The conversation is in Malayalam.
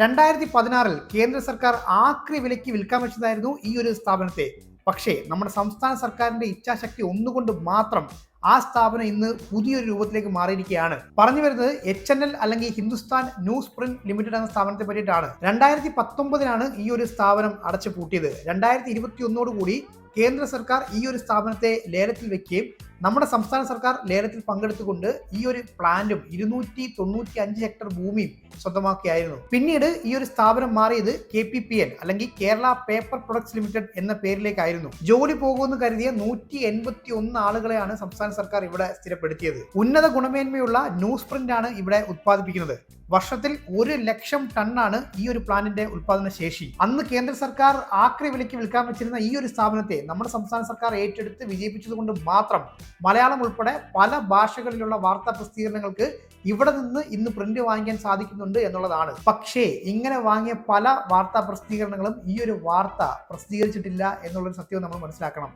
രണ്ടായിരത്തി പതിനാറിൽ കേന്ദ്ര സർക്കാർ ആക്രി വിലയ്ക്ക് വിൽക്കാൻ വെച്ചതായിരുന്നു ഈ ഒരു സ്ഥാപനത്തെ. പക്ഷേ നമ്മുടെ സംസ്ഥാന സർക്കാരിന്റെ ഇച്ഛാശക്തി ഒന്നുകൊണ്ട് മാത്രം ആ സ്ഥാപനം ഇന്ന് പുതിയൊരു രൂപത്തിലേക്ക് മാറിയിരിക്കുകയാണ്. പറഞ്ഞു വരുന്നത് എച്ച് എൻ എൽ അല്ലെങ്കിൽ ഹിന്ദുസ്ഥാൻ ന്യൂസ് പ്രിന്റ് ലിമിറ്റഡ് എന്ന സ്ഥാപനത്തെ പറ്റിയിട്ടാണ്. രണ്ടായിരത്തി പത്തൊമ്പതിനാണ് ഈ ഒരു സ്ഥാപനം അടച്ചു പൂട്ടിയത്. രണ്ടായിരത്തി ഇരുപത്തി ഒന്നോടുകൂടി കേന്ദ്ര സർക്കാർ ഈ ഒരു സ്ഥാപനത്തെ ലേലത്തിൽ വെക്കുകയും നമ്മുടെ സംസ്ഥാന സർക്കാർ ലേലത്തിൽ പങ്കെടുത്തുകൊണ്ട് ഈ ഒരു പ്ലാന്റും ഇരുന്നൂറ്റി തൊണ്ണൂറ്റി അഞ്ച് ഹെക്ടർ ഭൂമിയും സ്വന്തമാക്കിയായിരുന്നു. പിന്നീട് ഈ ഒരു സ്ഥാപനം മാറിയത് കെ പി പി എൻ അല്ലെങ്കിൽ കേരള പേപ്പർ പ്രൊഡക്ട്സ് ലിമിറ്റഡ് എന്ന പേരിലേക്കായിരുന്നു. ജോലി പോകുമെന്ന് കരുതിയ നൂറ്റി എൺപത്തി ഒന്ന് ആളുകളെയാണ് സംസ്ഥാന സർക്കാർ ഇവിടെ സ്ഥിരപ്പെടുത്തിയത്. ഉന്നത ഗുണമേന്മയുള്ള ന്യൂസ് പ്രിന്റ് ആണ് ഇവിടെ ഉത്പാദിപ്പിക്കുന്നത്. വർഷത്തിൽ ഒരു ലക്ഷം ടണ്ണാണ് ഈ ഒരു പ്ലാന്റിന്റെ ഉത്പാദന ശേഷി. അന്ന് കേന്ദ്ര സർക്കാർ ആക്രി വിലയ്ക്ക് വിൽക്കാൻ വെച്ചിരുന്ന ഈ ഒരു സ്ഥാപനത്തെ നമ്മുടെ സംസ്ഥാന സർക്കാർ ഏറ്റെടുത്ത് വിജയിപ്പിച്ചതുകൊണ്ട് മാത്രം മലയാളം ഉൾപ്പെടെ പല ഭാഷകളിലുള്ള വാർത്താ പ്രസിദ്ധീകരണങ്ങൾക്ക് ഇവിടെ നിന്ന് ഇന്ന് പ്രിന്റ് വാങ്ങിക്കാൻ സാധിക്കുന്നുണ്ട് എന്നുള്ളതാണ്. പക്ഷേ ഇങ്ങനെ വാങ്ങിയ പല വാർത്താ പ്രസിദ്ധീകരണങ്ങളും ഈ ഒരു വാർത്ത പ്രസിദ്ധീകരിച്ചിട്ടില്ല എന്നുള്ളൊരു സത്യവും നമ്മൾ മനസ്സിലാക്കണം.